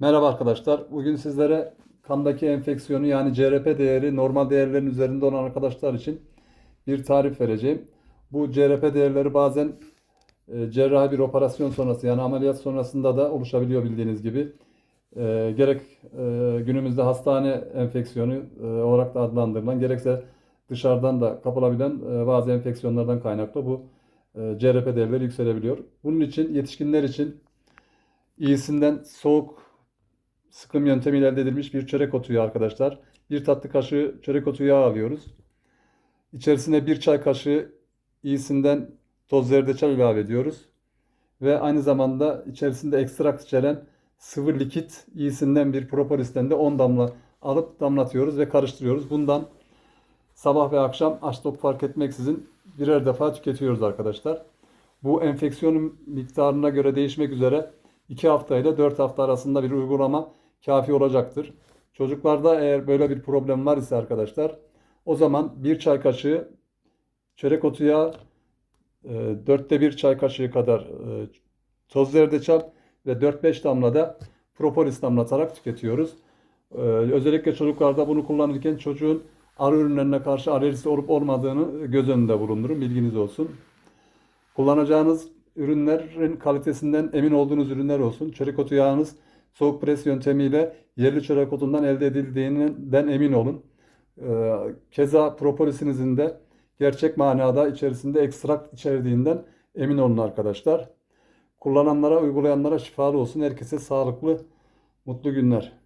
Merhaba arkadaşlar. Bugün sizlere kandaki enfeksiyonu yani CRP değeri normal değerlerin üzerinde olan arkadaşlar için bir tarif vereceğim. Bu CRP değerleri bazen e, cerrahi bir operasyon sonrası yani ameliyat sonrasında da oluşabiliyor bildiğiniz gibi. E, gerek e, günümüzde hastane enfeksiyonu e, olarak da adlandırılan gerekse dışarıdan da kapılabilen e, bazı enfeksiyonlardan kaynaklı bu e, CRP değerleri yükselebiliyor. Bunun için yetişkinler için iyisinden soğuk sıkım yöntemiyle elde edilmiş bir çörek otu yağı arkadaşlar. Bir tatlı kaşığı çörek otu yağı alıyoruz. İçerisine bir çay kaşığı iyisinden toz zerdeçal ilave ediyoruz. Ve aynı zamanda içerisinde ekstrakt içeren sıvı likit iyisinden bir propolisten de 10 damla alıp damlatıyoruz ve karıştırıyoruz. Bundan sabah ve akşam aç tok fark etmeksizin birer defa tüketiyoruz arkadaşlar. Bu enfeksiyonun miktarına göre değişmek üzere 2 hafta ile 4 hafta arasında bir uygulama kafi olacaktır. Çocuklarda eğer böyle bir problem var ise arkadaşlar o zaman bir çay kaşığı çörek otu yağı, e, dörtte bir çay kaşığı kadar e, toz zerdeçal ve 4-5 damla da propolis damlatarak tüketiyoruz. E, Özellikle çocuklarda bunu kullanırken çocuğun arı ürünlerine karşı alerjisi olup olmadığını göz önünde bulundurun. Bilginiz olsun. Kullanacağınız ürünlerin kalitesinden emin olduğunuz ürünler olsun. Çörek otu yağınız soğuk pres yöntemiyle yerli çörek otundan elde edildiğinden emin olun. Ee, Keza propolisinizin de gerçek manada içerisinde ekstrakt içerdiğinden emin olun arkadaşlar. Kullananlara, uygulayanlara şifalı olsun. Herkese sağlıklı, mutlu günler.